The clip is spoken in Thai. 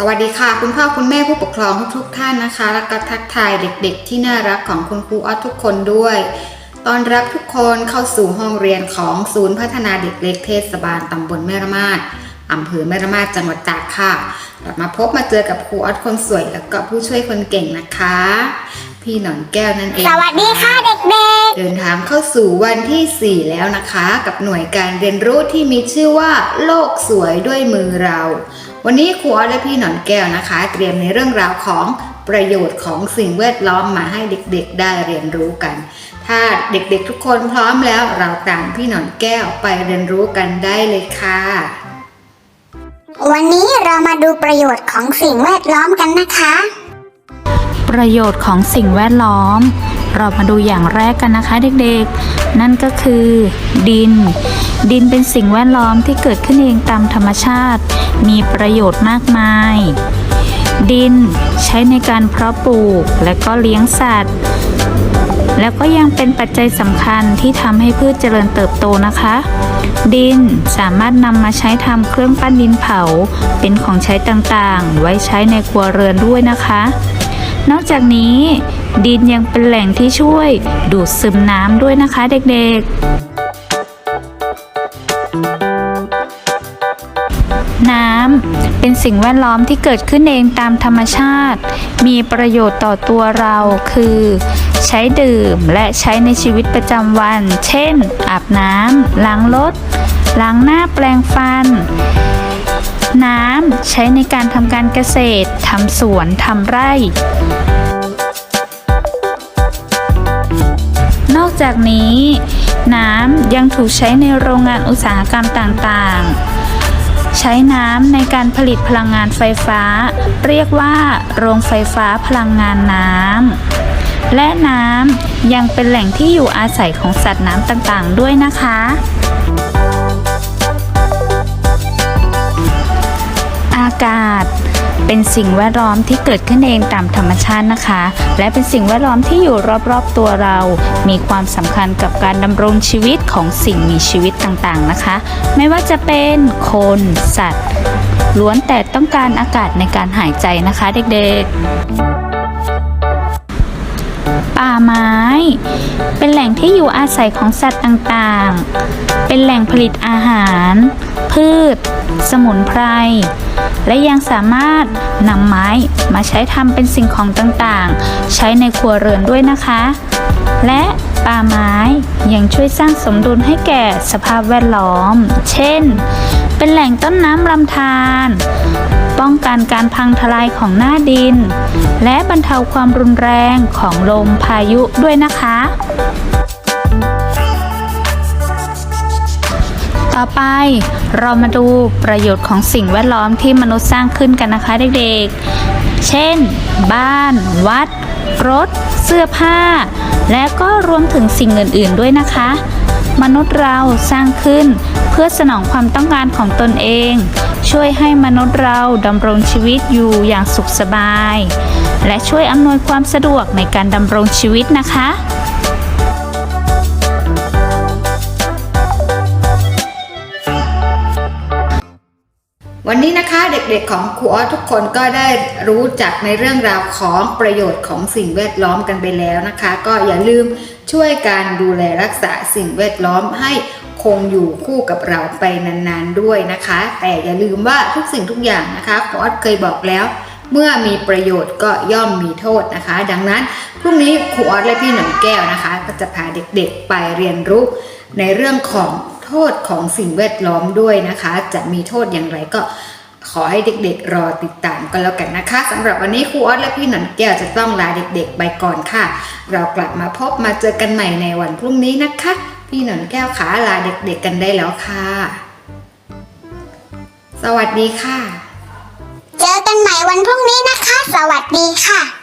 สวัสดีค่ะคุณพ่อคุณแม่ผู้ปกครองทุกๆท่านนะคะ แล้วก็ทักทายเด็กๆ ที่น่ารักของคุณครูออสทุกคนด้วยตอนรับทุกคนเข้าสู่ห้องเรียนของศูนย์พัฒนาเด็กเล็กเทศบาลตำบลแม่ระมาดอำเภอแม่ระมาดจังหวัดตากค่ะกลับมาพบมาเจอกับครูออสคนสวยแล้วก็ผู้ช่วยคนเก่งนะคะ พี่หนอนแก้วนั่นเองสวัสดีค่ะเด็กเดินทางเข้าสู่วันที่ 4 แล้วนะคะ กับหน่วยการเรียนรู้ที่มีชื่อว่า โลกสวยด้วยมือเรา วันนี้ครูออสและพี่หนอนแก้วนะคะ เตรียมในเรื่องราวของประโยชน์ของสิ่งแวดล้อมมาให้เด็กๆได้เรียนรู้กัน ถ้าเด็กๆทุกคนพร้อมแล้วเราตามพี่หนอนแก้วไปเรียนรู้กันได้เลยค่ะๆวันนี้เรามาดูประโยชน์ของสิ่งแวดล้อมกันนะคะ ประโยชน์ของสิ่งแวดล้อม เรามาดูอย่างแรกกันนะคะเด็กๆ นั่นก็คือ ดิน ดินเป็นสิ่งแวดล้อมที่เกิดขึ้นเองตามธรรมชาติ มีประโยชน์มากมาย ดินใช้ในการเพาะปลูกและก็เลี้ยงสัตว์ แล้วก็ยังเป็นปัจจัยสำคัญที่ทำให้พืชเจริญเติบโตนะคะ ดินสามารถนำมาใช้ทำเครื่องปั้นดินเผา เป็นของใช้ต่างๆ ไว้ใช้ในครัวเรือนด้วยนะคะนอกจากนี้ ดินยังเป็นแหล่งที่ช่วย ดูดซึมน้ำด้วยนะคะเด็กๆ น้ำเป็นสิ่งแวดล้อมที่เกิดขึ้นเองตามธรรมชาติ มีประโยชน์ต่อตัวเราคือ ใช้ดื่มและใช้ในชีวิตประจำวัน เช่น อาบน้ำล้างรถล้างหน้าแปลงฟัน น้ำใช้ในการทำการเกษตรทำสวนทำไร่ จากนี้ น้ำยังถูกใช้ในโรงงานอุตสาหกรรมต่างๆ ใช้น้ำในการผลิตพลังงานไฟฟ้า เรียกว่า โรงไฟฟ้าพลังงานน้ำและน้ำยังเป็นแหล่งที่อยู่อาศัยของสัตว์น้ำต่างๆ ด้วยนะคะอากาศ เป็นสิ่งแวดล้อมที่เกิดขึ้นเองตามธรรมชาตินะคะ และเป็นสิ่งแวดล้อมที่อยู่รอบๆตัวเรา มีความสำคัญกับการดำรงชีวิตของสิ่งมีชีวิตต่างๆนะคะ ไม่ว่าจะเป็นคนสัตว์ล้วนแต่ต้องการอากาศในการหายใจนะคะเด็กๆ ป่าไม้ เป็นแหล่งที่อยู่อาศัยของสัตว์ต่างๆ เป็นแหล่งผลิตอาหาร พืช สมุนไพร และยังสามารถนำไม้มาใช้ทำเป็นสิ่งของต่างๆ ใช้ในครัวเรือนด้วยนะคะ และป่าไม้ยังช่วยสร้างสมดุลให้แก่สภาพแวดล้อม เช่น เป็นแหล่งต้นน้ำลำธารป้องกันการพังทลายของหน้าดิน และบรรเทาความรุนแรงของลมพายุด้วยนะคะ ต่อไปเรามาดูประโยชน์ของสิ่งแวดล้อมที่มนุษย์สร้างขึ้นกันนะคะเด็กๆ เช่น บ้าน วัด รถ เสื้อผ้า และก็รวมถึงสิ่งอื่นๆด้วยนะคะ มนุษย์เราสร้างขึ้น เพื่อสนองความต้องการของตนเอง ช่วยให้มนุษย์เราดำรงชีวิตอยู่อย่างสุขสบาย และช่วยอำนวยความสะดวกในการดำรงชีวิตนะคะ วันนี้นะคะเด็กๆของครูออทุกคนก็ได้รู้จักในเรื่องราวของประโยชน์ของสิ่งแวดล้อมกันไปแล้วนะคะ ก็อย่าลืมช่วยการดูแลรักษาสิ่งแวดล้อมให้คงอยู่คู่กับเราไปนานๆด้วยนะคะ แต่อย่าลืมว่าทุกสิ่งทุกอย่างนะคะครูออเคยบอกแล้ว เมื่อมีประโยชน์ก็ย่อมมีโทษนะคะ ดังนั้นพรุ่งนี้ครูออและพี่หนองแก้วนะคะ ก็จะพาเด็กๆไปเรียนรู้ในเรื่องของ โทษของสิ่งแวดล้อมด้วยนะคะ จะมีโทษอย่างไรก็ขอให้เด็กๆ รอติดตามกันแล้วกันนะคะสำหรับวันนี้ครูออสและพี่หนองแก้วจะต้องลาเด็กๆ ไปก่อนค่ะ เรากลับมาพบมาเจอกันใหม่ในวันพรุ่งนี้นะคะ พี่หนองแก้วขาลาเด็กๆกันได้แล้วค่ะ สวัสดีค่ะ เจอกันใหม่วันพรุ่งนี้นะคะ สวัสดีค่ะ